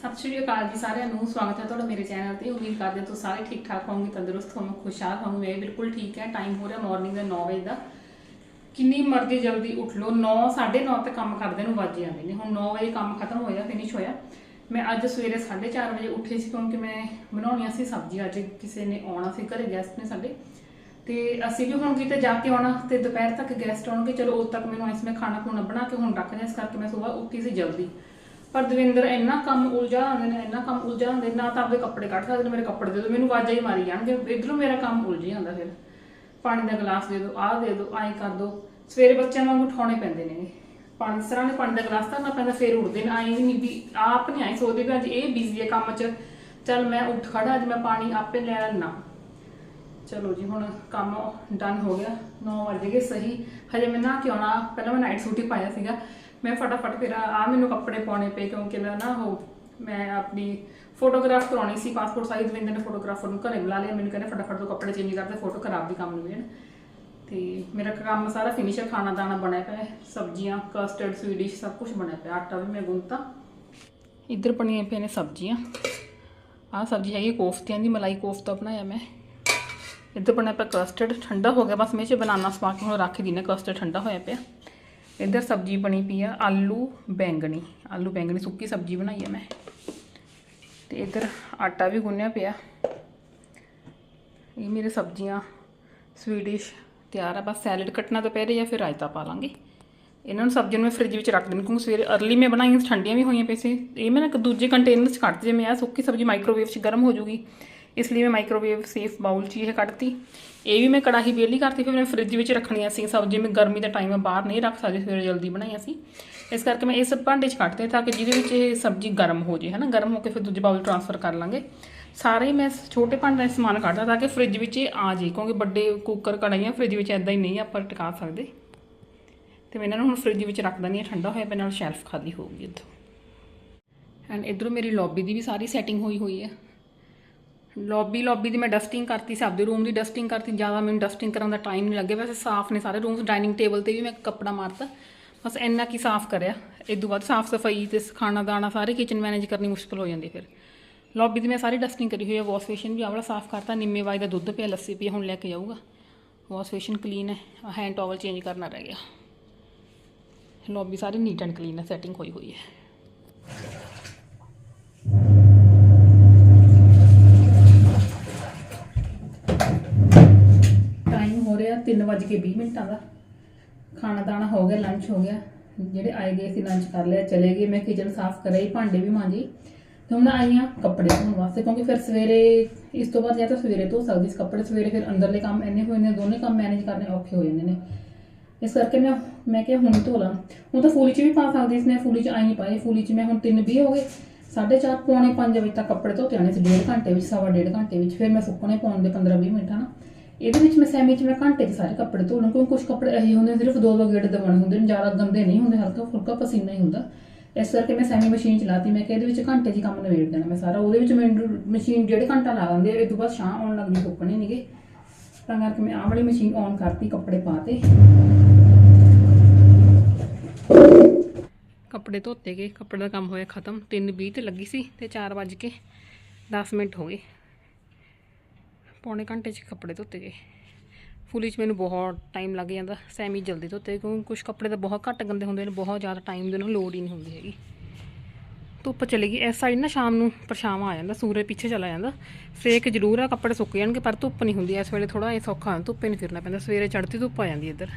ਸਤਿ ਸ਼੍ਰੀ ਅਕਾਲ ਜੀ ਸਾਰਿਆਂ ਨੂੰ, ਸਵਾਗਤ ਹੈ ਤੁਹਾਡਾ ਮੇਰੇ ਚੈਨਲ ਤੇ। ਉਮੀਦ ਕਰਦੇ ਹਾਂ ਤੁਸੀਂ ਸਾਰੇ ਠੀਕ ਠਾਕ ਹੋਵੋਗੇ, ਤੰਦਰੁਸਤ ਹੋਵੋਗੇ ਖੁਸ਼ਹਾਲ ਹੋਵੋਗੇ। ਮੈਂ ਬਿਲਕੁਲ ਠੀਕ ਹੈ ਟਾਈਮ ਹੋ ਰਿਹਾ ਮਾਰਨਿੰਗ ਦਾ 9 ਵਜੇ ਦਾ। ਕਿੰਨੀ ਮਰਜ਼ੀ ਜਲਦੀ ਉੱਠ ਲਓ। 9 9:30 ਤੱਕ ਕੰਮ ਕਰਦੇ ਨੂੰ ਵੱਜ ਜਾਂਦੇ ਨੇ। ਹੁਣ 9 ਵਜੇ ਕੰਮ ਖਤਮ ਹੋਇਆ ਫਿਨਿਸ਼ ਹੋਇਆ। ਮੈਂ ਅੱਜ ਸਵੇਰੇ 4:30 ਵਜੇ ਉੱਠੀ ਸੀ ਕਿਉਂਕਿ ਮੈਂ ਬਣਾਉਣੀਆਂ ਸੀ ਸਬਜ਼ੀ ਅੱਜ ਕਿਸੇ ਨੇ ਆਉਣਾ ਸੀ, ਘਰੇ ਗੈਸਟ ਨੇ ਸਾਡੇ। ਤੇ ਅਸੀਂ ਵੀ ਹੁਣ ਕਿਤੇ ਜਾ ਕੇ ਆਉਣਾ ਤੇ ਦੁਪਹਿਰ ਤੱਕ ਗੈਸਟ ਆਉਣਗੇ। ਚਲੋ, ਉਦੋਂ ਤੱਕ ਮੈਨੂੰ ਇਸ ਮੈਂ ਖਾਣਾ ਖੁਣਾ ਬਣਾ ਕੇ ਹੁਣ ਰੱਖਦੇ ਦਿਆਂ ਇਸ ਕਰਕੇ ਮੈਂ ਸਵੇਰ ਉੱਠੀ ਸੀ ਜਲਦੀ। ਪਰ ਦਵਿੰਦਰ ਇੰਨਾ ਕੰਮ ਉਲਝਾ ਹੁੰਦੇ ਨੇ, ਇੰਨਾ ਕੰਮ ਉਲਝਾ ਹੁੰਦੇ ਨਾ ਤਾਂ ਆਪਦੇ ਕੱਪੜੇ ਕੱਢ ਸਕਦੇ ਨੇ, ਮੇਰੇ ਕੱਪੜੇ ਦੇ ਦਿਓ, ਮੈਨੂੰ ਵਾਜਾ ਹੀ ਮਾਰੀ ਜਾਣਗੇ। ਇਧਰੋਂ ਮੇਰਾ ਕੰਮ ਉਲਝ ਜਾਂਦਾ ਫਿਰ। ਪਾਣੀ ਦਾ ਗਲਾਸ ਦੇ ਦਿਓ, ਆਹ ਦੇ ਦਿਓ ਐਂ ਕਰ ਦਿਓ। ਸਵੇਰੇ ਬੱਚਿਆਂ ਨੂੰ ਉਠਾਉਣੇ ਪੈਂਦੇ ਨੇ। ਪੰਜ ਸਰਾਂ ਨੇ ਪਾਣੀ ਦਾ ਗਲਾਸ ਧਰਨਾ ਪੈਂਦਾ, ਫਿਰ ਉੱਠਦੇ ਨੇ। ਆਏ ਨਹੀਂ ਵੀ ਆਪ ਨਹੀਂ ਆਏ ਸੋਚਦੇ ਵੀ ਅੱਜ ਇਹ ਬਿਜ਼ੀ ਹੈ ਕੰਮ 'ਚ। ਚੱਲ ਮੈਂ ਉੱਠ ਖੜਾ ਅੱਜ ਮੈਂ ਪਾਣੀ ਆਪੇ ਲੈ ਲੈਣਾ ਚਲੋ ਜੀ, ਹੁਣ ਕੰਮ ਡਨ ਹੋ ਗਿਆ। 9 ਵਜੇ ਗਏ, ਸਹੀ। ਹਜੇ ਮੈਂ ਨਾ ਕਿ ਆਉਣਾ। ਪਹਿਲਾਂ ਮੈਂ ਨਾਈਟ ਸੂਟ ਹੀ ਪਾਇਆ ਸੀਗਾ। ਮੈਂ ਫਟਾਫਟ ਫਿਰ ਆ ਮੈਨੂੰ ਕੱਪੜੇ ਪਾਉਣੇ ਪਏ ਕਿਉਂਕਿ ਨਾ ਨਾ ਉਹ ਮੈਂ ਆਪਣੀ ਫੋਟੋਗ੍ਰਾਫ ਕਰਾਉਣੀ ਸੀ ਪਾਸਪੋਰਟ ਸਾਈਜ਼ ਦਵਿੰਦਰ ਨੇ ਫੋਟੋਗ੍ਰਾਫਰ ਨੂੰ ਘਰੇ ਬੁਲਾ ਲਿਆ, ਮੈਨੂੰ ਕਹਿੰਦੇ ਫਟਾਫਟ ਤੋਂ ਕੱਪੜੇ ਚੇਂਜ ਕਰਦੇ ਫੋਟੋ ਖਰਾਬ ਦੀ ਕੰਮ ਨਹੀਂ ਤੇ ਮੇਰਾ ਕੰਮ ਸਾਰਾ ਫਿਨਿਸ਼ ਹੈ ਖਾਣਾ ਦਾਣਾ ਬਣਿਆ ਪਿਆ, ਸਬਜ਼ੀਆਂ ਕਸਟਰਡ ਸਵੀਡਿਸ਼ ਸਭ ਕੁਝ ਬਣਿਆ ਪਿਆ, ਆਟਾ ਵੀ ਮੈਂ ਗੁੰਨਤਾ। ਇੱਧਰ ਬਣੀਆਂ ਪਈਆਂ ਨੇ ਸਬਜ਼ੀਆਂ। ਆਹ ਸਬਜ਼ੀ ਹੈਗੀ ਕੋਫਤਿਆਂ ਦੀ, ਮਲਾਈ ਕੋਫਤਾ ਬਣਾਇਆ ਮੈਂ। ਇੱਧਰ ਬਣਿਆ ਪਿਆ ਕਸਟਰਡ ਠੰਡਾ ਹੋ ਗਿਆ, ਬਸ ਮੈਂ ਇਹ 'ਚ ਬਨਾਨਾ ਸਵਾ ਕੇ ਹੁਣ ਰੱਖ ਦੀ ਨਾ ਕਸਟਰਡ ਠੰਡਾ ਹੋਇਆ ਪਿਆ। ਇੱਧਰ ਸਬਜ਼ੀ ਬਣੀ ਪਈ ਆ, ਆਲੂ ਬੈਂਗਣੀ। ਆਲੂ ਬੈਂਗਣੀ ਸੁੱਕੀ ਸਬਜ਼ੀ ਬਣਾਈ ਆ ਮੈਂ। ਤੇ ਇੱਧਰ ਆਟਾ ਵੀ ਗੁੰਨਿਆ ਪਿਆ। ਇਹ ਮੇਰੇ ਸਬਜ਼ੀਆਂ ਸਵੀਡਿਸ਼ ਤਿਆਰ ਆ, ਬਸ ਸੈਲਡ ਕੱਟਣਾ ਦੁਪਹਿਰੇ ਜਾਂ ਫਿਰ ਰਾਇਤਾ ਪਾ ਲਾਂਗੇ। ਇਹਨਾਂ ਨੂੰ ਸਬਜ਼ੀਆਂ ਨੂੰ ਮੈਂ ਫ੍ਰਿਜ ਵਿੱਚ ਰੱਖ ਦਿੰਦੀ ਕਿਉਂਕਿ ਸਵੇਰੇ ਅਰਲੀ ਮੈਂ ਬਣਾਈਆਂ, ਠੰਡੀਆਂ ਵੀ ਹੋਈਆਂ ਪਈ ਸੀ। ਇਹ ਮੈਂ ਨਾ ਇੱਕ ਦੂਜੇ ਕੰਟੇਨਰ 'ਚ ਕੱਟ ਜੇ ਮੈਂ ਆ ਸੁੱਕੀ ਸਬਜ਼ੀ ਮਾਈਕ੍ਰੋਵੇਵ 'ਚ ਗਰਮ ਹੋ ਜੂਗੀ ਇਸ ਲਈ ਮੈਂ ਮਾਈਕ੍ਰੋਵੇਵ ਸੇਫ ਬਾਉਲ 'ਚ ਇਹ ਕੱਢਤੀ। ਇਹ ਵੀ ਮੈਂ ਕੜਾਹੀ ਵੇਲੀ ਕਰਤੀ, ਫਿਰ ਮੈਂ ਫ੍ਰਿਜ ਵਿੱਚ ਰੱਖਣੀਆਂ ਸੀ। ਸਬਜ਼ੀ ਮੈਂ ਗਰਮੀ ਦਾ ਟਾਈਮ ਆ ਬਾਹਰ ਨਹੀਂ ਰੱਖ ਸਕਦੀ, ਸਵੇਰੇ ਜਲਦੀ ਬਣਾਈਆਂ ਸੀ। ਇਸ ਕਰਕੇ ਮੈਂ ਇਸ ਭਾਂਡੇ 'ਚ ਕੱਟਦੇ ਤਾਂ ਕਿ ਜਿਹਦੇ ਵਿੱਚ ਇਹ ਸਬਜ਼ੀ ਗਰਮ ਹੋ ਜੇ, ਹਨਾ? ਗਰਮ ਹੋ ਕੇ ਫਿਰ ਦੂਜੇ ਬਾਉਲ ਟ੍ਰਾਂਸਫਰ ਕਰ ਲਾਂਗੇ। ਸਾਰੇ ਹੀ ਮੈਂ ਛੋਟੇ ਭਾਂਡੇ ਦਾ ਸਮਾਨ ਕੱਢਦਾ ਤਾਂ ਕਿ ਫ੍ਰਿਜ ਵਿੱਚ ਇਹ ਆ ਜੇ, ਕਿਉਂਕਿ ਵੱਡੇ ਕੁੱਕਰ ਕੜਾਈਆਂ ਫ੍ਰਿਜ ਵਿੱਚ ਐਦਾਂ ਹੀ ਨਹੀਂ ਆਪਾਂ ਟਿਕਾ ਸਕਦੇ। ਤੇ ਮੈਂ ਇਹਨਾਂ ਨੂੰ ਹੁਣ ਫ੍ਰਿਜ ਵਿੱਚ ਰੱਖ ਦਿੰਦੀ ਹਾਂ ਠੰਡਾ ਹੋਇਆ ਪਿਆ, ਨਾਲ ਸ਼ੈਲਫ ਖਾਲੀ ਹੋਊਗੀ ਇੱਥੋਂ। ਐਂਡ ਇਧਰੋਂ ਮੇਰੀ ਲੌਬੀ ਦੀ ਵੀ ਸਾਰੀ ਸੈਟਿੰਗ ਹੋਈ ਹੋਈ ਹੈ ਲੌਬੀ ਲੌਬੀ ਦੀ ਮੈਂ ਡਸਟਿੰਗ ਕਰਤੀ ਸੀ, ਆਪਦੇ ਰੂਮ ਦੀ ਡਸਟਿੰਗ ਕਰਤੀ, ਜ਼ਿਆਦਾ ਮੈਨੂੰ ਡਸਟਿੰਗ ਕਰਨ ਦਾ ਟਾਈਮ ਨਹੀਂ ਲੱਗਿਆ, ਵੈਸੇ ਸਾਫ਼ ਨੇ ਸਾਰੇ ਰੂਮਸ ਡਾਈਨਿੰਗ ਟੇਬਲ ਤੇ ਵੀ ਮੈਂ ਕੱਪੜਾ ਮਾਰਤਾ, ਬਸ ਇੰਨਾ ਕੀ ਸਾਫ਼ ਕਰਿਆ, ਇਹ ਤੋਂ ਬਾਅਦ ਸਾਫ਼ ਸਫ਼ਾਈ ਤੇ ਖਾਣਾ ਦਾਣਾ ਸਾਰੇ ਕਿਚਨ ਮੈਨੇਜ ਕਰਨੀ ਮੁਸ਼ਕਲ ਹੋ ਜਾਂਦੀ ਫਿਰ। ਲੌਬੀ ਦੀ ਮੈਂ ਸਾਰੀ ਡਸਟਿੰਗ ਕਰੀ ਹੋਈ ਹੈ ਵਾਸ਼ ਬੇਸਿਨ ਵੀ ਆਵਲਾ ਸਾਫ਼ ਕਰਤਾ, ਨਿੰਮੇ ਵਾਈ ਦਾ ਦੁੱਧ ਪਿਆ, ਲੱਸੀ ਪਈ ਹੁਣ ਲੈ ਕੇ ਜਾਊਗਾ। ਵਾਸ਼ ਬੇਸਿਨ ਕਲੀਨ ਹੈ ਹੈਂਡ ਟਾਵਲ ਚੇਂਜ ਕਰਨਾ ਰਹਿ ਗਿਆ। ਲੌਬੀ ਸਾਰੀ ਨੀਟ ਐਂਡ ਕਲੀਨ ਹੈ ਸੈਟਿੰਗ ਹੋਈ ਹੋਈ ਹੈ ਟਾਈਮ ਹੋ ਰਿਹਾ 3:20 ਮਿੰਟਾਂ ਦਾ। ਖਾਣਾ ਦਾਣਾ ਹੋ ਗਿਆ ਲੰਚ ਹੋ ਗਿਆ। ਜਿਹੜੇ ਆਏ ਗਏ ਸੀ ਲੰਚ ਕਰ ਲਿਆ, ਚਲੇ ਗਏ। ਮੈਂ ਕਿਚਨ ਸਾਫ਼ ਕਰਾਈ, ਭਾਂਡੇ ਵੀ ਮਾਂਜੀ। ਤੇ ਹੁਣ ਆਈਆਂ ਕੱਪੜੇ ਧੋਣ ਵਾਸਤੇ, ਕਿਉਂਕਿ ਫਿਰ ਸਵੇਰੇ, ਇਸ ਤੋਂ ਬਾਅਦ ਜਾਂ ਤਾਂ ਸਵੇਰੇ ਧੋ ਸਕਦੀ ਸੀ ਕੱਪੜੇ, ਸਵੇਰੇ ਫਿਰ ਅੰਦਰਲੇ ਕੰਮ ਇੰਨੇ ਹੋਏ ਨੇ, ਦੋਨੇ ਕੰਮ ਮੈਨੇਜ ਕਰਨੇ ਔਖੇ ਹੋ ਜਾਂਦੇ ਨੇ। ਇਸ ਕਰਕੇ ਮੈਂ ਮੈਂ ਕਿਹਾ ਹੁਣ ਧੋ ਲਾਂ। ਹੁਣ ਤਾਂ ਫੂਲੀ ਚ ਵੀ ਪਾ ਸਕਦੀ ਸੀ, ਮੈਂ ਫੂਲੀ ਚ ਆਈ ਨਹੀਂ ਪਾਈ ਫੂਲੀ ਚ ਮੈਂ ਹੁਣ 3:20 ਹੋ ਗਏ। 4:30 ਪੌਣੇ 5 ਵਜੇ ਤੱਕ ਕੱਪੜੇ ਧੋਤੇ ਆਣੇ ਸੀ, ਡੇਢ ਘੰਟੇ ਵਿੱਚ, ਸਵਾ ਡੇਢ ਘੰਟੇ ਵਿੱਚ। ਫਿਰ ਮੈਂ ਸੁੱਕਣੇ ਪਾਉਣ ਦੇ 15-20 ਮਿੰਟ ਹਨਾ ਇਹਦੇ ਵਿੱਚ ਮੈਂ ਸੈਮੀ ਚ ਮੈਂ ਘੰਟੇ 'ਚ ਸਾਰੇ ਕੱਪੜੇ ਧੋ ਲਾਂ ਕਿਉਂਕਿ ਕੁਝ ਕੱਪੜੇ ਇਹੋ ਹੁੰਦੇ ਨੇ, ਸਿਰਫ ਦੋ ਦੋ ਗੇੜ ਦਵਾਣੇ ਹੁੰਦੇ ਨੇ ਜ਼ਿਆਦਾ ਗੰਦੇ ਨਹੀਂ ਹੁੰਦੇ ਹਲਕਾ ਫੁਲਕਾ ਪਸੀਨਾ ਹੀ ਹੁੰਦਾ। ਇਸ ਕਰਕੇ ਮੈਂ ਸੈਮੀ ਮਸ਼ੀਨ ਚਲਾਤੀ ਮੈਂ ਕਿ ਇਹਦੇ ਵਿੱਚ ਘੰਟੇ 'ਚ ਕੰਮ ਨਿਬੇੜ ਦੇਣਾ ਮੈਂ ਸਾਰਾ। ਉਹਦੇ ਵਿੱਚ ਮੈਨੂੰ ਮਸ਼ੀਨ ਡੇਢ ਘੰਟਾ ਲਾ ਦਿੰਦੇ ਇਹ ਤੋਂ ਬਾਅਦ ਛਾਂ ਆਉਣ ਲੱਗਦੀ ਸੁੱਕਣੇ ਨਹੀਂਗੇ ਤਾਂ ਕਰਕੇ ਮੈਂ ਆਹ ਵਾਲੀ ਮਸ਼ੀਨ ਔਨ ਕਰਤੀ ਕੱਪੜੇ ਪਾਤੇ ਕੱਪੜੇ ਧੋਤੇ ਗਏ ਕੱਪੜੇ ਦਾ ਕੰਮ ਹੋਇਆ ਖਤਮ 3:20 ਤੇ ਲੱਗੀ ਸੀ ਤੇ 4 ਵਜ ਕੇ 10 ਮਿੰਟ ਹੋ ਗਏ। ਪੌਣੇ ਘੰਟੇ 'ਚ ਕੱਪੜੇ ਧੋਤੇ ਗਏ ਫੁੱਲੀ 'ਚ ਮੈਨੂੰ ਬਹੁਤ ਟਾਈਮ ਲੱਗ ਜਾਂਦਾ, ਸੈਮੀ ਜਲਦੀ ਧੋਤੇ, ਕਿਉਂਕਿ ਕੁਝ ਕੱਪੜੇ ਤਾਂ ਬਹੁਤ ਘੱਟ ਗੰਦੇ ਹੁੰਦੇ ਨੇ, ਬਹੁਤ ਜ਼ਿਆਦਾ ਟਾਈਮ ਦੇ ਨਾਲ ਲੋੜ ਹੀ ਨਹੀਂ ਹੁੰਦੀ ਹੈਗੀ। ਧੁੱਪ ਚਲੀ ਗਈ, ਇਸ ਸਾਈਡ ਨਾ ਸ਼ਾਮ ਨੂੰ ਪਰਛਾਵਾਂ ਆ ਜਾਂਦਾ, ਸੂਰਜ ਪਿੱਛੇ ਚਲਾ ਜਾਂਦਾ। ਸੇਕ ਜ਼ਰੂਰ ਆ, ਕੱਪੜੇ ਸੁੱਕ ਜਾਣਗੇ, ਪਰ ਧੁੱਪ ਨਹੀਂ ਹੁੰਦੀ, ਇਸ ਵੇਲੇ ਥੋੜਾ ਇਹ ਸੌਖਾ ਹੁੰਦਾ, ਧੁੱਪੇ ਨਹੀਂ ਫਿਰਨਾ ਪੈਂਦਾ, ਸਵੇਰੇ ਚੜ੍ਹਦੀ ਧੁੱਪ ਆ ਜਾਂਦੀ ਇੱਧਰ।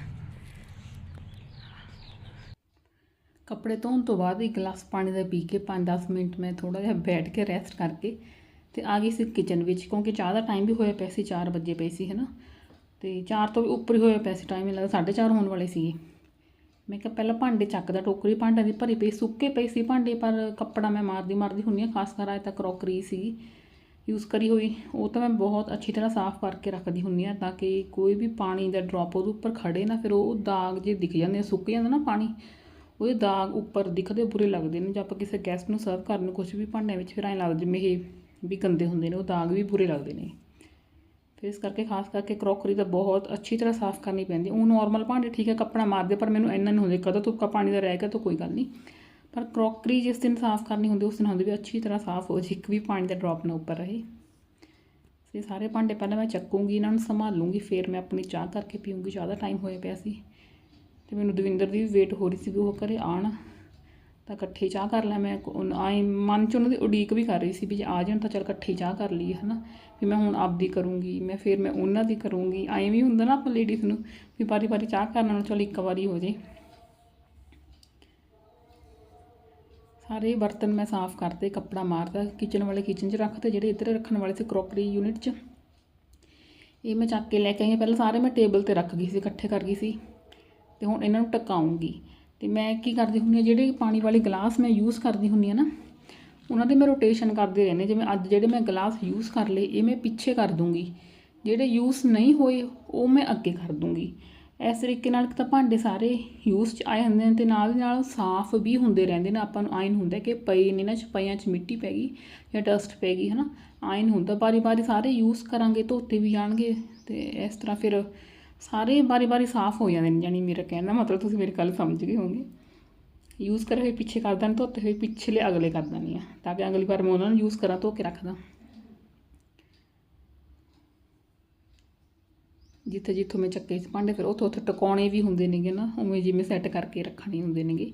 ਕੱਪੜੇ ਧੋਣ ਤੋਂ ਬਾਅਦ ਇੱਕ ਗਲਾਸ ਪਾਣੀ ਦਾ ਪੀ ਕੇ 5-10 ਮਿੰਟ ਮੈਂ ਥੋੜਾ ਜਿਹਾ ਬੈਠ ਕੇ ਰੈਸਟ ਕਰਕੇ ਤੇ ਆ ਗਈ ਸੀ ਕਿਚਨ ਵਿੱਚ, ਕਿਉਂਕਿ ਚਾਹ ਦਾ ਟਾਈਮ ਵੀ ਹੋਇਆ ਪਿਆ ਸੀ 4 ਵਜੇ ਪਏ ਸੀ, ਹੈਨਾ? ਤੇ 4 ਤੋਂ ਵੀ ਉੱਪਰ ਹੀ ਹੋਇਆ ਪਿਆ ਸੀ ਟਾਈਮ ਲੱਗਦਾ 4:30 ਹੋਣ ਵਾਲੇ ਸੀ ਮੈਂ ਕਿਹਾ ਪਹਿਲਾਂ ਭਾਂਡੇ ਚੱਕਦਾ, ਟੋਕਰੀ ਭਾਂਡਿਆਂ ਦੀ ਭਰੀ ਪਈ, ਸੁੱਕੇ ਪਏ ਸੀ ਭਾਂਡੇ, ਪਰ ਕੱਪੜਾ ਮੈਂ ਮਾਰਦੀ ਮਾਰਦੀ ਹੁੰਨੀ ਆ ਖਾਸ ਕਰ ਅੱਜ ਤਾਂ ਕਰੋਕਰੀ ਸੀ। ਯੂਜ਼ ਕਰੀ ਹੋਈ, ਉਹ ਤਾਂ ਮੈਂ ਬਹੁਤ ਅੱਛੀ ਤਰ੍ਹਾਂ ਸਾਫ਼ ਕਰਕੇ ਰੱਖਦੀ ਹੁੰਨੀ ਆ ਤਾਂ ਕਿ ਕੋਈ ਵੀ ਪਾਣੀ ਦਾ ਡ੍ਰੌਪ ਉਹਦੇ ਉੱਪਰ ਖੜੇ ਨਾ, ਫਿਰ ਉਹ ਦਾਗ ਜੇ ਦਿਖ ਜਾਂਦੇ ਆ, ਸੁੱਕ ਜਾਂਦਾ ਨਾ ਪਾਣੀ ਉਹਦੇ ਦਾਗ ਉੱਪਰ ਦਿਖਦੇ ਬੁਰੇ ਲੱਗਦੇ ਨੇ, ਜੇ ਆਪਾਂ ਕਿਸੇ ਗੈਸਟ ਨੂੰ ਸਰਵ ਕਰਨ ਕੁਝ ਵੀ ਭਾਂਡਿਆਂ ਵਿੱਚ, ਫਿਰ ਐਂ ਲੱਗਦਾ ਜਿਵੇਂ ਇਹ ਵੀ ਗੰਦੇ ਹੁੰਦੇ ਨੇ, ਉਹ ਦਾਗ ਵੀ ਬੁਰੇ ਲੱਗਦੇ ਨੇ। ਫਿਰ ਇਸ ਕਰਕੇ ਖਾਸ ਕਰਕੇ ਕਰੋਕਰੀ ਤਾਂ ਬਹੁਤ ਅੱਛੀ ਤਰ੍ਹਾਂ ਸਾਫ਼ ਕਰਨੀ ਪੈਂਦੀ। ਉਹ ਨਾਰਮਲ ਭਾਂਡੇ ਠੀਕ ਹੈ, ਕੱਪੜਾ ਮਾਰਦੇ ਪਰ ਮੈਨੂੰ ਇੰਨਾ ਨਹੀਂ ਹੁੰਦਾ। ਕਦੋਂ ਤੁੱਕਾ ਪਾਣੀ ਦਾ ਰਹਿ ਗਿਆ ਤਾਂ ਕੋਈ ਗੱਲ ਨਹੀਂ ਪਰ ਕਰੋਕਰੀ ਜਿਸ ਦਿਨ ਸਾਫ਼ ਕਰਨੀ ਹੁੰਦੀ, ਉਸ ਦਿਨ ਹੁੰਦੀ ਵੀ ਅੱਛੀ ਤਰ੍ਹਾਂ ਸਾਫ਼ ਹੋ ਜੇ, ਇੱਕ ਵੀ ਪਾਣੀ ਦਾ ਡ੍ਰੌਪ ਨਾ ਉੱਪਰ ਰਹੇ। ਇਹ ਸਾਰੇ ਭਾਂਡੇ ਪਹਿਲਾਂ ਮੈਂ ਚੱਕੂੰਗੀ, ਇਹਨਾਂ ਨੂੰ ਸੰਭਾਲੂੰਗੀ, ਫਿਰ ਮੈਂ ਆਪਣੀ ਚਾਹ ਕਰਕੇ ਪੀਊਂਗੀ। ਜ਼ਿਆਦਾ ਟਾਈਮ ਹੋਇਆ ਪਿਆ ਸੀ। ਤੇ ਮੈਨੂੰ ਦਵਿੰਦਰ ਦੀ ਵੀ ਵੇਟ ਹੋ ਰਹੀ ਸੀ ਵੀ ਉਹ ਘਰੇ ਆਣ ਤਾਂ ਇਕੱਠੇ ਚਾਹ ਕਰ ਲੈ ਮੈਂ ਆਈ ਮਨ ਚ ਉਹਨਾਂ ਦੀ ਉਡੀਕ ਵੀ ਕਰ ਰਹੀ ਸੀ ਵੀ ਜੇ ਆ ਜਾਣ ਤਾਂ ਚਲ ਇਕੱਠੇ ਚਾਹ ਕਰ ਲਈਏ, ਹਨਾ? ਵੀ ਮੈਂ ਹੁਣ ਆਪਦੀ ਕਰੂੰਗੀ, ਮੈਂ ਫਿਰ ਮੈਂ ਉਹਨਾਂ ਦੀ ਕਰੂੰਗੀ। ਐਂ ਵੀ ਹੁੰਦਾ ਨਾ ਆਪਾਂ ਲੇਡੀਜ਼ ਨੂੰ ਵੀ ਵਾਰੀ ਵਾਰੀ ਚਾਹ ਕਰਨ ਨਾਲ ਚਲ ਇੱਕ ਵਾਰੀ ਹੋ ਜੇ। ਸਾਰੇ ਬਰਤਨ ਮੈਂ ਸਾਫ਼ ਕਰਤੇ, ਕੱਪੜਾ ਮਾਰਦਾ ਕਿਚਨ ਵਾਲੇ ਕਿਚਨ 'ਚ ਰੱਖਤੇ, ਜਿਹੜੇ ਇੱਧਰ ਰੱਖਣ ਵਾਲੇ ਸੀ ਕਰੋਕਰੀ ਯੂਨਿਟ 'ਚ। ਇਹ ਮੈਂ ਚੱਕ ਕੇ ਲੈ ਕੇ ਆਈ ਹਾਂ। ਪਹਿਲਾਂ ਸਾਰੇ ਮੈਂ ਟੇਬਲ ਤੇ ਰੱਖ ਗਈ ਸੀ, ਇਕੱਠੇ ਕਰ ਗਈ ਸੀ। ਤੇ ਹੁਣ ਇਹਨਾਂ ਨੂੰ ਟਕਾਉਂਗੀ ਤੇ ਮੈਂ ਕੀ ਕਰਦੀ ਹੁੰਦੀ ਹਾਂ, ਜਿਹੜੇ ਪਾਣੀ ਵਾਲੇ ਗਲਾਸ ਮੈਂ ਯੂਜ਼ ਕਰਦੀ ਹੁੰਦੀ ਹਾਂ ਨਾ, ਉਹਨਾਂ ਦੇ ਮੈਂ ਰੋਟੇਸ਼ਨ ਕਰਦੇ ਰਹਿੰਦੇ ਜਿਵੇਂ ਅੱਜ ਜਿਹੜੇ ਮੈਂ ਗਲਾਸ ਯੂਜ਼ ਕਰ ਲਏ, ਇਹ ਮੈਂ ਪਿੱਛੇ ਕਰ ਦੂੰਗੀ। ਜਿਹੜੇ ਯੂਜ਼ ਨਹੀਂ ਹੋਏ, ਉਹ ਮੈਂ ਅੱਗੇ ਕਰ ਦੂੰਗੀ। ਇਸ ਤਰੀਕੇ ਨਾਲ ਇੱਕ ਤਾਂ ਭਾਂਡੇ ਸਾਰੇ ਯੂਜ਼ 'ਚ ਆਏ ਹੁੰਦੇ ਨੇ ਤੇ ਨਾਲ ਦੀ ਨਾਲ ਸਾਫ਼ ਵੀ ਹੁੰਦੇ ਰਹਿੰਦੇ ਨੇ। ਆਪਾਂ ਨੂੰ ਆਇਨ ਹੁੰਦਾ ਕਿ ਪਈ ਨੇ ਨਾ ਚਪਾਈਆਂ 'ਚ ਮਿੱਟੀ ਪੈ ਗਈ ਜਾਂ ਡਸਟ ਪੈ ਗਈ, ਹਨਾ? ਆਇਨ ਹੁੰਦਾ। ਬਾਰੀ ਬਾਰੀ ਸਾਰੇ ਯੂਜ਼ ਕਰਾਂਗੇ, ਧੋਤੇ ਵੀ ਜਾਣਗੇ ਤੇ ਇਸ ਤਰ੍ਹਾਂ ਫਿਰ ਸਾਰੇ ਬਾਰੀ ਬਾਰੀ ਸਾਫ਼ ਹੋ ਜਾਂਦੇ ਨੇ ਜਾਨੀ ਮੇਰਾ ਕਹਿਣ ਦਾ ਮਤਲਬ ਤੁਸੀਂ ਮੇਰੀ ਗੱਲ ਸਮਝ ਗਏ ਹੋਵੋਗੇ। ਯੂਜ਼ ਕਰੇ ਹੋਏ ਪਿੱਛੇ ਕਰ ਦਾਂ ਧੋਤੇ ਹੋਏ ਪਿਛਲੇ ਅਗਲੇ ਕਰ ਦਿੰਦੀ ਆ, ਤਾਂ ਕਿ ਅਗਲੀ ਵਾਰ ਮੈਂ ਉਹਨਾਂ ਨੂੰ ਯੂਜ਼ ਕਰਾਂ, ਧੋ ਕੇ ਰੱਖਦਾ। ਜਿੱਥੇ ਜਿੱਥੋਂ ਮੈਂ ਚੱਕੇ ਸੀ ਭਾਂਡੇ ਫਿਰ ਉੱਥੋਂ ਉੱਥੇ ਟਿਕਾਉਣੇ ਵੀ ਹੁੰਦੇ ਨੇਗੇ ਨਾ, ਉਵੇਂ ਜਿਵੇਂ ਸੈੱਟ ਕਰਕੇ ਰੱਖਣੇ ਹੁੰਦੇ ਨੇਗੇ।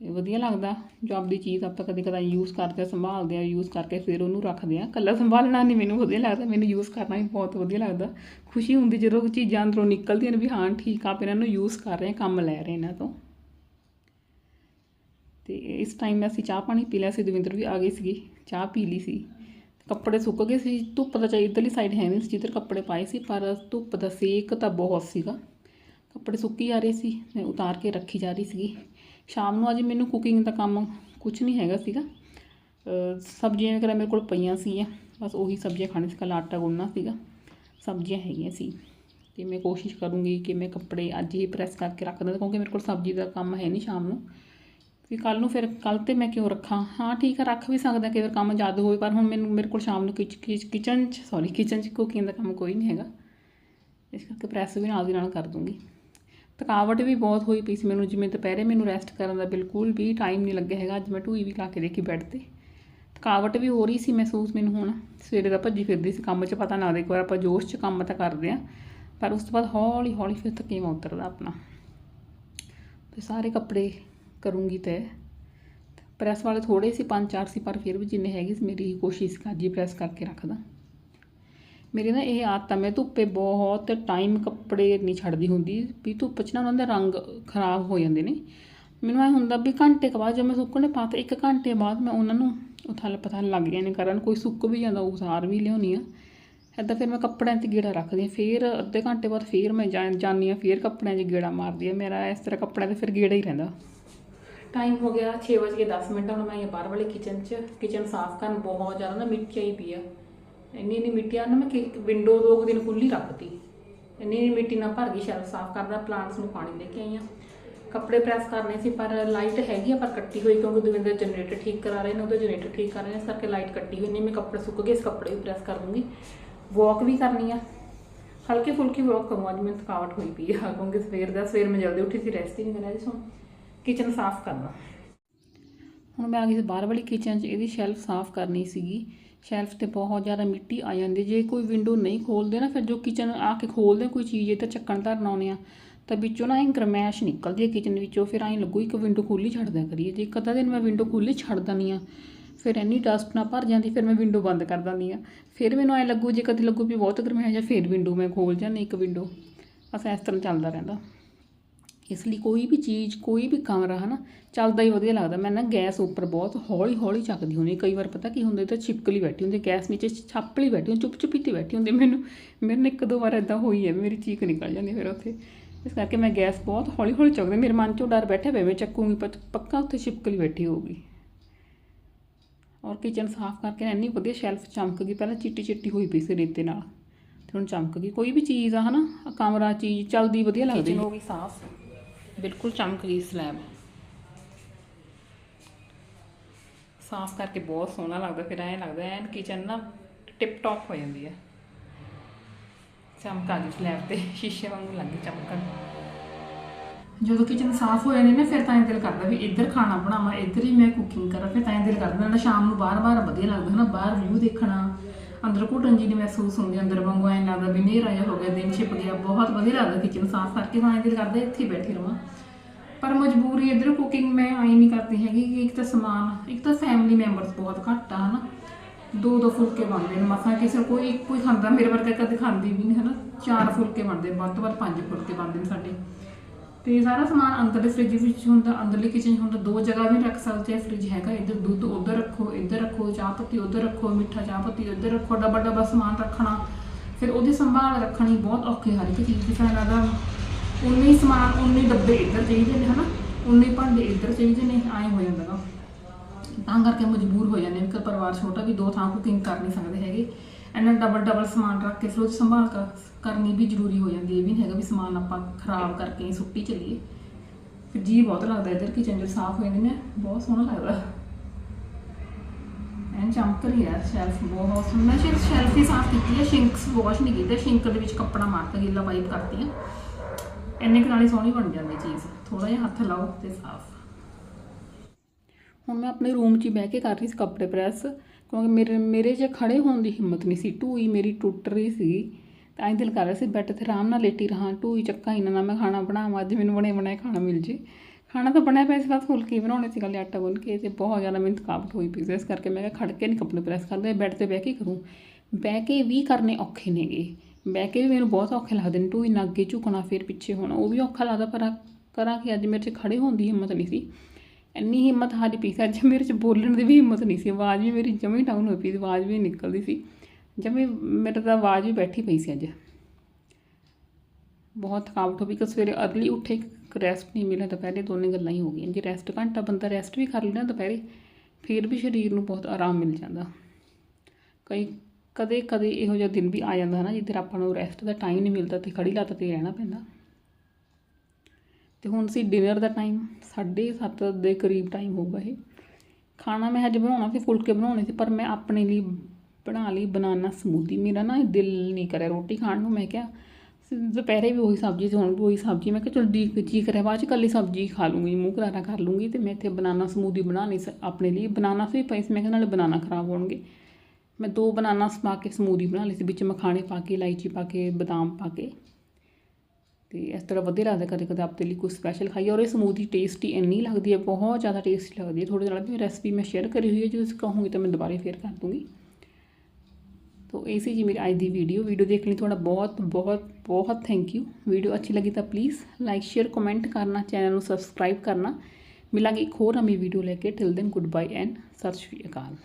ਵਧੀਆ ਲੱਗਦਾ ਜੋ ਆਪਦੀ ਚੀਜ਼ ਆਪਾਂ ਕਦੇ ਕਦਾਈ ਯੂਜ਼ ਕਰਦੇ ਆ ਸੰਭਾਲਦੇ ਆ ਯੂਜ਼ ਕਰਕੇ ਫਿਰ ਉਹਨੂੰ ਰੱਖਦੇ ਆ। ਕੱਲਾ ਸੰਭਾਲਣਾ ਨਹੀਂ ਮੈਨੂੰ ਵਧੀਆ ਲੱਗਦਾ, ਮੈਨੂੰ ਯੂਜ਼ ਕਰਨਾ ਹੀ ਬਹੁਤ ਵਧੀਆ ਲੱਗਦਾ। ਖੁਸ਼ੀ ਹੁੰਦੀ ਜਦੋਂ ਚੀਜ਼ਾਂ ਅੰਦਰੋਂ ਨਿਕਲਦੀਆਂ ਨੇ ਵੀ ਹਾਂ, ਠੀਕ ਆ, ਆਪਾਂ ਇਹਨਾਂ ਨੂੰ ਯੂਜ਼ ਕਰ ਰਹੇ ਆ ਕੰਮ ਲੈ ਰਹੇ ਇਹਨਾਂ ਤੋਂ। ਤੇ ਇਸ ਟਾਈਮ ਅਸੀਂ ਚਾਹ ਪਾਣੀ ਪੀ ਲਿਆ ਸੀ, ਦਵਿੰਦਰ ਵੀ ਆ ਗਈ ਸੀਗੀ, ਚਾਹ ਪੀ ਲਈ ਸੀ। ਕੱਪੜੇ ਸੁੱਕ ਗਏ ਸੀ, ਧੁੱਪ ਦਾ ਚਾਹੀ ਇੱਧਰਲੀ ਸਾਈਡ ਹੈ ਨਹੀਂ ਸੀ ਜਿੱਧਰ ਕੱਪੜੇ ਪਾਏ ਸੀ, ਪਰ ਧੁੱਪ ਦਾ ਸੇਕ ਤਾਂ ਬਹੁਤ ਸੀਗਾ। ਕੱਪੜੇ ਸੁੱਕੀ ਜਾ ਰਹੇ ਸੀ, ਮੈਂ ਉਤਾਰ ਕੇ ਰੱਖੀ ਜਾ ਰਹੀ ਸੀਗੀ। ਸ਼ਾਮ ਨੂੰ ਅੱਜ ਮੈਨੂੰ ਕੁਕਿੰਗ ਦਾ ਕੰਮ ਕੁਝ ਨਹੀਂ ਹੈਗਾ ਸੀਗਾ। ਅਹ ਸਬਜ਼ੀਆਂ ਵਗੈਰਾ ਮੇਰੇ ਕੋਲ ਪਈਆਂ ਸੀਗੀਆਂ, ਬਸ ਉਹੀ ਸਬਜ਼ੀਆਂ ਖਾਣੀ ਸੀ, ਕੱਲ੍ਹ ਆਟਾ ਗੁੰਨਣਾ ਸੀਗਾ। ਸਬਜ਼ੀਆਂ ਹੈਗੀਆਂ ਸੀ ਤੇ ਮੈਂ ਕੋਸ਼ਿਸ਼ ਕਰੂੰਗੀ ਕਿ ਮੈਂ ਕੱਪੜੇ ਅੱਜ ਹੀ ਪ੍ਰੈਸ ਕਰਕੇ ਰੱਖ ਦਾਂ ਕਿਉਂਕਿ ਮੇਰੇ ਕੋਲ ਸਬਜ਼ੀ ਦਾ ਕੰਮ ਹੈ ਨਹੀਂ ਸ਼ਾਮ ਨੂੰ। ਵੀ ਕੱਲ ਨੂੰ ਫਿਰ ਕੱਲ ਤੇ ਮੈਂ ਕਿਉਂ ਰੱਖਾਂ? ਹਾਂ, ਠੀਕ ਆ, ਰੱਖ ਵੀ ਸਕਦਾ ਕਿ ਫਿਰ ਕੰਮ ਜ਼ਿਆਦਾ ਹੋਵੇ, ਪਰ ਹੁਣ ਮੈਨੂੰ, ਮੇਰੇ ਕੋਲ ਸ਼ਾਮ ਨੂੰ ਕਿਚਨ 'ਚ ਸੌਰੀ ਕਿਚਨ 'ਚ ਕੁਕਿੰਗ ਦਾ ਕੰਮ ਕੋਈ ਨਹੀਂ ਹੈਗਾ। ਇਸ ਕਰਕੇ ਪ੍ਰੈਸ ਵੀ ਨਾਲ ਦੀ ਨਾਲ ਕਰ ਦੂੰਗੀ। ਥਕਾਵਟ ਵੀ ਬਹੁਤ ਹੋਈ ਪਈ ਸੀ ਮੈਨੂੰ, ਜਿਵੇਂ ਦੁਪਹਿਰੇ ਮੈਨੂੰ ਰੈਸਟ ਕਰਨ ਦਾ ਬਿਲਕੁਲ ਵੀ ਟਾਈਮ ਨਹੀਂ ਲੱਗਿਆ ਹੈਗਾ, ਅੱਜ ਮੈਂ ਢੂਈ ਵੀ ਲਾ ਕੇ ਦੇਖੀ ਬੈੱਡ ਤੇ। ਥਕਾਵਟ ਵੀ ਹੋ ਰਹੀ ਸੀ ਮਹਿਸੂਸ ਮੈਨੂੰ ਹੁਣ, ਸਵੇਰੇ ਦਾ ਭੱਜੀ ਫਿਰਦੀ ਸੀ ਕੰਮ 'ਚ, ਪਤਾ ਨਾ ਲੱਗਦਾ ਇੱਕ ਵਾਰ ਆਪਾਂ ਜੋਸ਼ 'ਚ ਕੰਮ ਤਾਂ ਕਰਦੇ ਆ ਪਰ ਉਸ ਤੋਂ ਬਾਅਦ ਹੌਲੀ ਹੌਲੀ ਫਿਰ ਥਕੇਵਾਂ ਉਤਰਦਾ ਆਪਣਾ। ਤੇ ਸਾਰੇ ਕੱਪੜੇ ਕਰੂੰਗੀ ਤੇ। ਪ੍ਰੈਸ ਵਾਲੇ ਥੋੜੇ ਸੀ ਪੰਜ ਚਾਰ ਸੀ, ਪਰ ਫਿਰ ਵੀ ਜਿੰਨੇ ਹੈਗੇ ਸੀ, ਮੇਰੀ ਕੋਸ਼ਿਸ਼ ਕਰ ਜੀ ਪ੍ਰੈਸ ਕਰਕੇ ਰੱਖਦਾ। ਮੇਰੀ ਨਾ ਇਹ ਆਦਤ ਆ ਮੈਂ ਧੁੱਪੇ ਬਹੁਤ ਟਾਈਮ ਕੱਪੜੇ ਨਹੀਂ ਛੱਡਦੀ ਹੁੰਦੀ, ਵੀ ਧੁੱਪ 'ਚ ਨਾ ਉਹਨਾਂ ਦੇ ਰੰਗ ਖਰਾਬ ਹੋ ਜਾਂਦੇ ਨੇ। ਮੈਨੂੰ ਐ ਹੁੰਦਾ ਵੀ ਘੰਟੇ ਕ ਬਾਅਦ ਜਦੋਂ ਮੈਂ ਸੁੱਕਣੇ ਪਾਤੇ, ਇੱਕ ਘੰਟੇ ਬਾਅਦ ਮੈਂ ਉਹਨਾਂ ਨੂੰ ਉਥਲ ਪਥਲ ਲੱਗ ਜਾਂਦੇ ਕਰਨ, ਕੋਈ ਸੁੱਕ ਵੀ ਜਾਂਦਾ, ਉਸਾਰ ਵੀ ਲਿਆਉਣੀ ਆ ਇੱਦਾਂ ਫਿਰ ਮੈਂ ਕੱਪੜਿਆਂ 'ਤੇ ਗੇੜਾ ਰੱਖਦੀ ਹਾਂ, ਫਿਰ ਅੱਧੇ ਘੰਟੇ ਬਾਅਦ ਫਿਰ ਮੈਂ ਜਾ, ਜਾਂਦੀ ਹਾਂ, ਫਿਰ ਕੱਪੜਿਆਂ 'ਚ ਗੇੜਾ ਮਾਰਦੀ ਹਾਂ। ਮੇਰਾ ਇਸ ਤਰ੍ਹਾਂ ਕੱਪੜਿਆਂ 'ਤੇ ਫਿਰ ਗੇੜਾ ਹੀ ਰਹਿੰਦਾ। ਟਾਈਮ ਹੋ ਗਿਆ 6:10 ਮਿੰਟ, ਹੁਣ ਮੈਂ ਇਹ ਬਾਹਰ ਵਾਲੇ ਕਿਚਨ 'ਚ ਕਿਚਨ ਸਾਫ਼ ਕਰਨ, ਬਹੁਤ ਜ਼ਿਆਦਾ ਨਾ ਮਿੱਟੀ ਆਈ ਪਈ ਆ ਇੰਨੀ ਇੰਨੀ ਮਿੱਟੀ ਆ ਨਾ ਮੈਂ ਕਿ ਵਿੰਡੋ ਦੋ ਕੁ ਦਿਨ ਖੁੱਲੀ ਰੱਖਤੀ। ਇੰਨੀ ਇੰਨੀ ਮਿੱਟੀ ਨਾਲ ਭਰ ਗਈ ਸ਼ੈਲਫ ਸਾਫ਼ ਕਰਦਾ ਪਲਾਂਟਸ ਨੂੰ ਪਾਣੀ ਦੇ ਕੇ ਆਈ ਆ ਕੱਪੜੇ ਪ੍ਰੈਸ ਕਰਨੇ ਸੀ, ਪਰ ਲਾਈਟ ਹੈਗੀ ਆ, ਪਰ ਕੱਟੀ ਹੋਈ, ਕਿਉਂਕਿ ਦਵਿੰਦਰ ਜਨਰੇਟਰ ਠੀਕ ਕਰਾ ਰਹੇ ਨੇ, ਉਹਦਾ ਜਨਰੇਟਰ ਠੀਕ ਕਰ ਰਹੇ ਨੇ, ਇਸ ਕਰਕੇ ਲਾਈਟ ਕੱਟੀ ਹੋਈ ਨਹੀਂ, ਮੈਂ ਕੱਪੜੇ ਸੁੱਕ ਗਏ, ਇਸ ਕੱਪੜੇ ਵੀ ਪ੍ਰੈਸ ਕਰ ਦੂੰਗੀ। ਵਾਕ ਵੀ ਕਰਨੀ ਆ। ਹਲਕੀ ਫੁਲਕੀ ਵਾਕ ਕਰੂੰ, ਅੱਜ ਮੈਨੂੰ ਥਕਾਵਟ ਹੋਈ ਪਈ ਆ, ਕਿਉਂਕਿ ਸਵੇਰ ਦਾ, ਸਵੇਰ ਮੈਂ ਜਲਦੀ ਉੱਠੀ ਸੀ ਰੈਸਟ ਹੀ ਨਹੀਂ ਕਰਿਆ ਜੀ ਹੁਣ ਕਿਚਨ ਸਾਫ਼ ਕਰਨਾ। ਹੁਣ ਮੈਂ ਆ ਗਈ ਸੀ ਬਾਹਰ ਵਾਲੀ ਕਿਚਨ 'ਚ, ਇਹਦੀ ਸ਼ੈਲਫ ਸਾਫ਼ ਕਰਨੀ ਸੀਗੀ। ਸ਼ੈਲਫ ਤੇ ਬਹੁਤ ਜ਼ਿਆਦਾ ਮਿੱਟੀ ਆ ਜਾਂਦੀ ਜੇ ਕੋਈ ਵਿੰਡੋ ਨਹੀਂ ਖੋਲਦੇ ਨਾ, ਫਿਰ ਜੋ ਕਿਚਨ ਆ ਕੇ ਖੋਲਦੇ, ਕੋਈ ਚੀਜ਼ ਇਹ ਤਾਂ ਚੱਕਣ ਧਰਨ ਆਉਂਦੇ ਆ, ਤਾਂ ਵਿੱਚੋਂ ਨਾ ਇਹ ਗਰਮੈਸ਼ ਨਿਕਲਦੀ ਹੈ ਕਿਚਨ ਵਿੱਚੋਂ। ਫਿਰ ਐਂ ਲੱਗੂ ਇੱਕ ਵਿੰਡੋ ਖੁੱਲੀ ਛੱਡ ਦਿਆ ਕਰੀਏ। ਜੇ ਇੱਕ ਅੱਧਾ ਦਿਨ ਮੈਂ ਵਿੰਡੋ ਖੁੱਲੀ ਛੱਡ ਦਿੰਦੀ ਆ ਫਿਰ ਇੰਨੀ ਡਸਟ ਨਾ ਭਰ ਜਾਂਦੀ, ਫਿਰ ਮੈਂ ਵਿੰਡੋ ਬੰਦ ਕਰ ਦਿੰਦੀ ਆ ਫਿਰ ਮੈਨੂੰ ਐਂ ਲੱਗੂ, ਜੇ ਕਦੇ ਲੱਗੂ ਵੀ ਬਹੁਤ ਗਰਮੈਸ਼ ਆ, ਫਿਰ ਵਿੰਡੋ ਮੈਂ ਖੋਲ ਜਾਂਦੀ ਇੱਕ ਵਿੰਡੋ ਬਸ ਇਸ ਤਰ੍ਹਾਂ ਚੱਲਦਾ ਰਹਿੰਦਾ। ਇਸ ਲਈ ਕੋਈ ਵੀ ਚੀਜ਼, ਕੋਈ ਵੀ ਕਮਰਾ ਹਨਾ, ਚੱਲਦਾ ਹੀ ਵਧੀਆ ਲੱਗਦਾ। ਮੈਂ ਨਾ ਗੈਸ ਉੱਪਰ ਬਹੁਤ ਹੌਲੀ ਹੌਲੀ ਚੱਕਦੀ ਹੁੰਦੀ ਕਈ ਵਾਰ ਪਤਾ ਕੀ ਹੁੰਦਾ ਤਾਂ ਛਿਪਕਲੀ ਬੈਠੀ ਹੁੰਦੀ, ਗੈਸ ਨੀਚੇ ਛਾਪਲੀ ਬੈਠੀ ਹੁੰਦੀ ਚੁੱਪ ਚੁਪੀ ਤੇ ਬੈਠੀ ਹੁੰਦੀ। ਮੈਨੂੰ ਮੇਰੇ ਨਾਲ ਇੱਕ ਦੋ ਵਾਰ ਇਦਾਂ ਹੋਈ ਹੈ, ਮੇਰੀ ਚੀਕ ਨਿਕਲ ਜਾਂਦੀ ਫਿਰ ਉੱਥੇ। ਇਸ ਕਰਕੇ ਮੈਂ ਗੈਸ ਬਹੁਤ ਹੌਲੀ ਹੌਲੀ ਚੱਕਦੀ ਮੇਰੇ ਮਨ 'ਚੋਂ ਡਰ ਬੈਠਿਆ ਪਿਆ ਮੈਂ ਚੱਕੂਗੀ, ਪਰ ਪੱਕਾ ਉੱਥੇ ਛਿਪਕਲੀ ਬੈਠੀ ਹੋਊਗੀ। ਔਰ ਕਿਚਨ ਸਾਫ਼ ਕਰਕੇ ਇੰਨੀ ਵਧੀਆ ਸ਼ੈਲਫ ਚਮਕ ਗਈ। ਪਹਿਲਾਂ ਚਿੱਟੀ ਚਿੱਟੀ ਹੋਈ ਪਈ ਸੀ ਰੇਤੇ ਨਾਲ, ਤੇ ਹੁਣ ਚਮਕ ਗਈ। ਕੋਈ ਵੀ ਚੀਜ਼ ਆ ਹਨਾ ਆਹ ਕਮਰਾ, ਚੀਜ਼, ਚੱਲਦੀ ਵਧੀਆ ਲੱਗਦੀ। ਹੋ ਗਈ ਸਾਫ਼। ਬਿਲਕੁਲ ਚਮਕ ਗਈ ਸਲੈਬ। ਸਾਫ਼ ਕਰਕੇ ਬਹੁਤ ਸੋਹਣਾ ਲੱਗਦਾ, ਫਿਰ ਐਂ ਲੱਗਦਾ ਐਨ ਕਿਚਨ ਨਾ ਟਿਪ ਟੌਪ ਹੋ ਜਾਂਦੀ ਹੈ। ਚਮਕ ਆ ਗਈ ਸਲੈਬ ਤੇ, ਸ਼ੀਸ਼ੇ ਵਾਂਗੂ ਲੱਗ ਗਈ ਚਮਕਣ। ਜਦੋਂ ਕਿਚਨ ਸਾਫ਼ ਹੋ ਜਾਂਦੀ ਨਾ, ਫਿਰ ਤਾਂ ਇਹ ਦਿਲ ਕਰਦਾ ਵੀ ਇੱਧਰ ਖਾਣਾ ਬਣਾਵਾਂ, ਇੱਧਰ ਹੀ ਮੈਂ ਕੁਕਿੰਗ ਕਰਾਂ, ਫਿਰ ਤਾਂ ਇਹ ਦਿਲ ਕਰਦਾ ਨਾ ਸ਼ਾਮ ਨੂੰ ਬਾਹਰ-ਬਾਹਰ ਵਧੀਆ ਲੱਗਦਾ ਨਾ, ਬਾਹਰ ਵਿਊ ਦੇਖਣਾ। ਅੰਦਰ ਘੁਟਣ ਜੀ ਦੀ ਮਹਿਸੂਸ ਹੁੰਦੀ, ਅੰਦਰ ਵਾਂਗੂ ਐਂ ਲੱਗਦਾ ਵੀ ਨੇਰਾ ਜਿਹਾ ਹੋ ਗਿਆ, ਦਿਨ ਛਿਪ ਗਿਆ, ਬਹੁਤ ਵਧੀਆ ਲੱਗਦਾ ਕਿਚਨ ਸਾਫ਼ ਕਰਕੇ, ਤਾਂ ਇਹ ਦਿਲ ਕਰਦਾ ਇੱਥੇ ਹੀ ਬੈਠੀ ਰਵਾਂ। ਪਰ ਮਜਬੂਰੀ ਇੱਧਰ ਕੁਕਿੰਗ ਮੈਂ ਆਈ ਨਹੀਂ ਕਰਦੀ ਹੈਗੀ ਕਿ ਇੱਕ ਤਾਂ ਸਮਾਨ, ਇੱਕ ਤਾਂ ਫੈਮਿਲੀ ਮੈਂਬਰਸ ਬਹੁਤ ਘੱਟ ਆ, ਹਨਾ। ਦੋ ਦੋ ਫੁਲਕੇ ਬਣਦੇ ਨੇ, ਮਸਾਂ ਕਿਸੇ ਕੋਈ ਇੱਕ ਕੋਈ ਖਾਂਦਾ, ਮੇਰੇ ਵਰਗਾ ਕਦੇ ਖਾਂਦੀ ਵੀ ਨਹੀਂ ਹਨਾ। ਚਾਰ ਫੁਲਕੇ ਬਣਦੇ, ਵੱਧ ਤੋਂ ਵੱਧ ਪੰਜ ਫੁਲਕੇ ਬਣਦੇ ਨੇ ਸਾਡੇ। ਤੇ ਸਾਰਾ ਸਮਾਨ ਅੰਦਰਲੇ ਫ੍ਰਿਜ ਵਿੱਚ ਹੁੰਦਾ, ਅੰਦਰਲੀ ਕਿਚਨ ਹੁੰਦਾ, ਦੋ ਜਗ੍ਹਾ ਵੀ ਰੱਖ ਸਕਦੇ ਆ ਫ੍ਰਿਜ ਹੈਗਾ, ਇੱਧਰ ਦੁੱਧ ਉੱਧਰ ਰੱਖੋ, ਇੱਧਰ ਰੱਖੋ, ਚਾਹ ਪੱਤੀ ਉੱਧਰ ਰੱਖੋ, ਮਿੱਠਾ ਚਾਹ ਪੱਤੀ ਉੱਧਰ ਰੱਖੋ ਡੱਬਾ ਡੱਬਾ ਸਮਾਨ ਰੱਖਣਾ। ਫਿਰ ਉਹਦੀ ਸੰਭਾਲ ਰੱਖਣੀ ਬਹੁਤ ਔਖੀ ਹਰ ਇੱਕ ਚੀਜ਼ ਦੀ ਫਿਰ ਲੱਗਦਾ ਉਨੇ ਹੀ ਸਮਾਨ, ਉਨੇ ਡੱਬੇ ਇੱਧਰ ਚਾਹੀਦੇ ਨੇ, ਹਨਾ? ਉਨੇ ਭਾਂਡੇ ਇੱਧਰ ਚਾਹੀਦੇ ਨੇ, ਐਂ ਹੋ ਜਾਂਦਾ ਗਾ। ਤਾਂ ਕਰਕੇ ਮਜਬੂਰ ਹੋ ਜਾਂਦੇ ਨੇ ਕਿ ਪਰਿਵਾਰ ਛੋਟਾ ਵੀ ਦੋ ਥਾਂ ਕੁਕਿੰਗ ਕਰ ਨਹੀਂ ਸਕਦੇ ਹੈਗੇ। ਇਹਨਾਂ ਡਬਲ ਡਬਲ ਸਮਾਨ ਰੱਖ ਕੇ ਫਿਰ ਉਹ ਸੰਭਾਲ ਕਰ ਕਰਨੀ ਵੀ ਜ਼ਰੂਰੀ ਹੋ ਜਾਂਦੀ ਹੈ, ਇਹ ਵੀ ਨਹੀਂ ਹੈਗਾ ਵੀ ਸਮਾਨ ਆਪਾਂ ਖਰਾਬ ਕਰਕੇ ਹੀ ਸੁੱਟੀ ਚੱਲੀਏ। ਫਿਰ ਜੀ ਬਹੁਤ ਲੱਗਦਾ ਇੱਧਰ ਕਿਚਨ ਜੋ ਸਾਫ਼ ਹੋ ਜਾਂਦੇ ਨੇ, ਬਹੁਤ ਸੋਹਣਾ ਲੱਗਦਾ। ਐਨ ਚਮਕ ਰਹੀ ਹੈ ਸ਼ੈਲਫ ਬਹੁਤ ਸੋਹਣਾ। ਮੈਂ ਸ਼ੈਲਫ ਸ਼ੈਲਫ ਹੀ ਸਾਫ਼ ਕੀਤੀ ਹੈ ਸ਼ਿੰਕਸ ਵਾਸ਼ ਨਹੀਂ ਕੀਤਾ ਸ਼ਿੰਕ ਦੇ ਵਿੱਚ ਕੱਪੜਾ ਮਾਰਤਾ ਗਿੱਲਾ ਵਾਈਪ ਕਰਤੀ ਹੈ ਇੰਨੇ ਕੁ ਨਾਲ ਸੋਹਣੀ ਬਣ ਜਾਂਦੀ ਚੀਜ਼। ਥੋੜਾ ਜਿਹਾ ਹੱਥ ਲਾਓ ਤੇ ਸਾਫ਼। ਹੁਣ ਮੈਂ ਆਪਣੇ ਰੂਮ 'ਚ ਹੀ ਬਹਿ ਕੇ ਕਰ ਰਹੀ ਸੀ ਕੱਪੜੇ ਪ੍ਰੈਸ ਕਿਉਂਕਿ ਮੇਰੇ ਮੇਰੇ 'ਚ ਖੜੇ ਹੋਣ ਦੀ ਹਿੰਮਤ ਨਹੀਂ ਸੀ ਢੂਈ ਮੇਰੀ ਟੁੱਟ ਰਹੀ ਸੀ। ਤਾਂ ਹੀ ਦਿਲ ਕਰ ਰਿਹਾ ਸੀ ਬੈੱਡ ਤੇ ਆਰਾਮ ਨਾਲ ਲੇਟੀ ਰਹਾਂ। ਢੂਈ ਚੱਕਾ ਹੀ ਨਾ ਮੈਂ ਖਾਣਾ ਬਣਾਵਾਂ, ਅੱਜ ਮੈਨੂੰ ਬਣੇ ਬਣਾਏ ਖਾਣਾ ਮਿਲ ਜੇ। ਖਾਣਾ ਤਾਂ ਬਣਿਆ ਪਿਆ ਸੀ, ਬਸ ਫੁਲਕੇ ਹੀ ਬਣਾਉਣੇ ਸੀ ਕੱਲ੍ਹ ਆਟਾ ਗੁੰਨ ਕੇ ਤੇ ਬਹੁਤ ਜ਼ਿਆਦਾ ਮੈਨੂੰ ਥਕਾਵਟ ਹੋਈ ਪਈ ਸੀ। ਇਸ ਕਰਕੇ ਮੈਂ ਕਿਹਾ ਖੜ ਕੇ ਨਹੀਂ ਕੱਪੜੇ ਪ੍ਰੈਸ ਕਰਦੇ ਬੈੱਡ ਤੇ ਬਹਿ ਕੇ ਕਰੂੰ। ਬਹਿ ਕੇ ਵੀ ਕਰਨੇ ਔਖੇ ਨੇਗੇ। ਬਹਿ ਕੇ ਵੀ ਮੈਨੂੰ ਬਹੁਤ ਔਖੇ ਲੱਗਦੇ ਨੇ ਢੂਈ ਨਾ ਅੱਗੇ ਝੁਕਣਾ, ਫਿਰ ਪਿੱਛੇ ਹੋਣਾ। ਉਹ ਵੀ ਔਖਾ ਲੱਗਦਾ, ਪਰ ਕਰਾਂ ਕਿ ਅੱਜ ਮੇਰੇ 'ਚ ਖੜੇ ਹੋਣ ਦੀ ਹਿੰਮਤ ਨਹੀਂ ਸੀ। ਇੰਨੀ ਹਿੰਮਤ ਹਾਰੀ ਪਈ ਸੀ ਅੱਜ ਮੇਰੇ 'ਚ ਬੋਲਣ ਦੀ ਵੀ ਹਿੰਮਤ ਨਹੀਂ ਸੀ, ਆਵਾਜ਼ ਵੀ ਮੇਰੀ ਜਮੀ ਡਾਊਨ ਹੋਈ ਪਈ ਆਵਾਜ਼ ਵੀ ਨਿਕਲਦੀ ਸੀ। ਜਮੇ ਮੇਰੇ ਤਾਂ ਆਵਾਜ਼ ਵੀ ਬੈਠੀ ਪਈ ਸੀ ਅੱਜ। ਬਹੁਤ ਥਕਾਵਟ ਹੋ ਗਈ ਕਿ ਸਵੇਰੇ ਅਰਲੀ ਉੱਠੇ ਰੈਸਟ ਨਹੀਂ ਮਿਲਿਆ, ਦੁਪਹਿਰੇ ਦੋਨੇ ਗੱਲਾਂ ਹੀ ਹੋ ਗਈਆਂ। ਜੇ ਰੈਸਟ ਘੰਟਾ ਬੰਦਾ ਰੈਸਟ ਵੀ ਕਰ ਲੈਣਾ ਦੁਪਹਿਰੇ, ਫਿਰ ਵੀ ਸਰੀਰ ਨੂੰ ਬਹੁਤ ਆਰਾਮ ਮਿਲ ਜਾਂਦਾ। ਕਈ ਕਦੇ ਕਦੇ ਇਹੋ ਜਿਹਾ ਦਿਨ ਵੀ ਆ ਜਾਂਦਾ ਨਾ ਜਿੱਧਰ ਆਪਾਂ ਨੂੰ ਰੈਸਟ ਦਾ ਟਾਈਮ ਨਹੀਂ ਮਿਲਦਾ ਤੇ ਖੜੀ ਲੱਤ ਤੇ ਰਹਿਣਾ ਪੈਂਦਾ। ਤੇ ਹੁਣ ਸੀ ਡਿਨਰ ਦਾ ਟਾਈਮ 7:30 ਦੇ ਕਰੀਬ ਟਾਈਮ ਹੋਊਗਾ ਇਹ। ਖਾਣਾ ਮੈਂ ਅੱਜ ਬਣਾਉਣਾ ਸੀ, ਫੁਲਕੇ ਬਣਾਉਣੇ ਸੀ, ਪਰ ਮੈਂ ਆਪਣੇ ਲਈ ਬਣਾ ਲਈ ਬਨਾਨਾ ਸਮੂਦੀ ਮੇਰਾ ਨਾ ਦਿਲ ਨਹੀਂ ਕਰਿਆ ਰੋਟੀ ਖਾਣ ਨੂੰ, ਮੈਂ ਕਿਹਾ ਦੁਪਹਿਰੇ ਵੀ ਉਹੀ ਸਬਜ਼ੀ ਤੇ ਹੁਣ ਵੀ ਉਹੀ ਸਬਜ਼ੀ। ਮੈਂ ਕਿਹਾ ਚਲ ਜੀ ਜੀ ਕਰਿਆ, ਬਾਅਦ ਚ ਕੱਲੀ ਸਬਜ਼ੀ ਖਾ ਲੂੰਗੀ, ਮੂੰਹ ਕਰਾਰਾ ਕਰ ਲੂੰਗੀ ਤੇ ਮੈਂ ਇੱਥੇ ਬਨਾਨਾ ਸਮੂਦੀ ਬਣਾ ਲਈ ਸ- ਆਪਣੇ ਲਈ। ਬਨਾਨਾ ਵੀ ਪਈ ਸੀ ਮੈਂ ਕਿਹਾ ਨਾਲੇ ਬਨਾਨਾ ਖਰਾਬ ਹੋਣਗੇ। ਮੈਂ ਦੋ ਬਨਾਨਾ ਪਾ ਕੇ ਸਮੂਦੀ ਬਣਾ ਲਈ ਸੀ, ਵਿੱਚ ਮਖਾਣੇ ਪਾ ਕੇ, ਇਲਾਇਚੀ ਪਾ ਕੇ, ਬਦਾਮ ਪਾ ਕੇ। ਤੇ ਇਸ ਤਰ੍ਹਾਂ ਵਧੀਆ ਲੱਗਦਾ ਕਦੇ ਕਦੇ ਆਪਦੇ ਲਈ ਕੁਝ ਸਪੈਸ਼ਲ ਖਾਈਏ ਔਰ ਇਹ ਸਮੂਦੀ ਟੇਸਟੀ ਇੰਨੀ ਲੱਗਦੀ ਹੈ, ਬਹੁਤ ਜ਼ਿਆਦਾ ਟੇਸਟੀ ਲੱਗਦੀ ਹੈ। ਥੋੜੇ ਨਾਲ ਵੀ ਰੈਸਪੀ ਮੈਂ ਸ਼ੇਅਰ ਕਰੀ ਹੋਈ ਹੈ ਜੇ ਤੁਸੀਂ ਕਹੋਗੇ ਤਾਂ ਮੈਂ ਦੁਬਾਰਾ ਫੇਰ ਕਰ ਦੂੰਗੀ। ਤੋ ਇਹ ਸੀ ਜੀ ਮੇਰੀ ਅੱਜ ਦੀ ਵੀਡੀਓ ਵੀਡੀਓ ਦੇਖਣ ਲਈ ਤੁਹਾਡਾ ਬਹੁਤ ਬਹੁਤ ਬਹੁਤ ਥੈਂਕ ਯੂ ਵੀਡੀਓ ਅੱਛੀ ਲੱਗੀ ਤਾਂ ਪਲੀਜ਼ ਲਾਈਕ ਸ਼ੇਅਰ ਕਮੈਂਟ ਕਰਨਾ ਚੈਨਲ ਨੂੰ ਸਬਸਕ੍ਰਾਈਬ ਕਰਨਾ। ਮਿਲਾਂਗੇ ਇੱਕ ਹੋਰ ਨਵੀਂ ਵੀਡੀਓ ਲੈ ਕੇ। Till then good bye and ਸਤਿ ਸ਼੍ਰੀ ਅਕਾਲ।